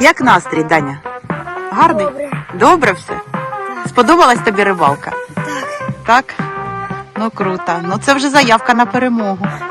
Як настрій, Даня? Гарний? Добре. Добре все? Сподобалась тобі рибалка? Так. Так? Ну круто. Ну це вже заявка на перемогу. –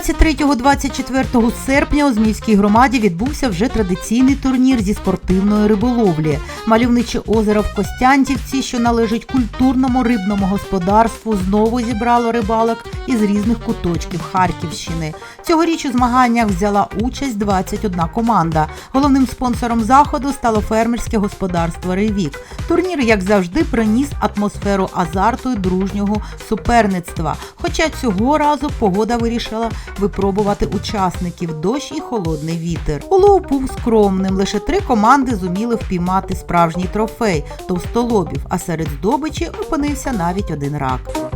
23-24 серпня у Зміївській громаді відбувся вже традиційний турнір зі спортивної риболовлі. Мальовниче озеро в Костянтівці, що належить культурному рибному господарству, знову зібрало рибалок із різних куточків Харківщини. Цьогоріч у змаганнях взяла участь 21 команда. Головним спонсором заходу стало фермерське господарство Рейвік. Турнір, як завжди, приніс атмосферу азарту і дружнього суперництва. Хоча цього разу погода вирішила випробувати учасників дощ і холодний вітер. Улов був скромним. Лише три команди зуміли впіймати справжній трофей товстолобів, а серед здобичі опинився навіть один рак.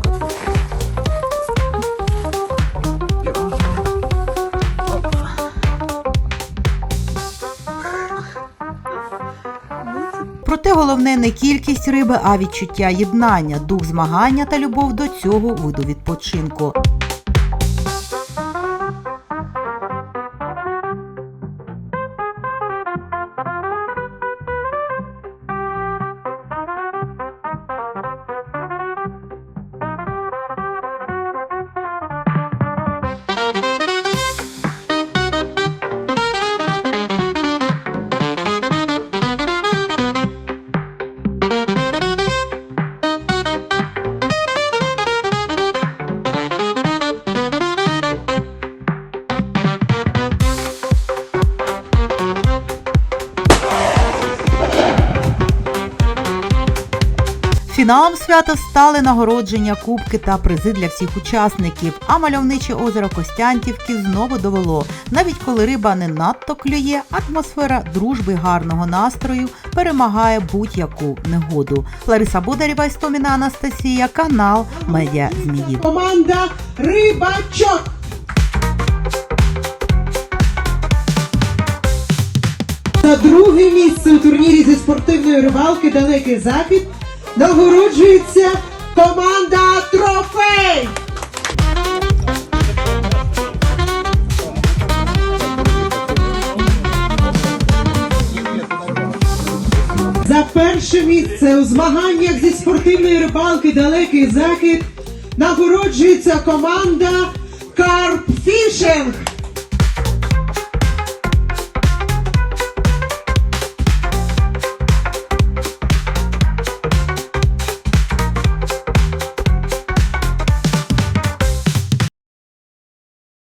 Проте головне не кількість риби, а відчуття єднання, дух змагання та любов до цього виду відпочинку. Фіналом свята стали нагородження, кубки та призи для всіх учасників. А мальовниче озеро Костянтівки знову довело. Навіть коли риба не надто клює, атмосфера дружби гарного настрою перемагає будь-яку негоду. Лариса Бодарєва, Істоміна Анастасія, канал Медіа Зміїв. Команда Рибачок. За друге місце у турнірі зі спортивної рибалки Далекий Захід нагороджується команда Трофей. За перше місце у змаганнях зі спортивної рибалки Далекий Захід нагороджується команда Карп Фішинг.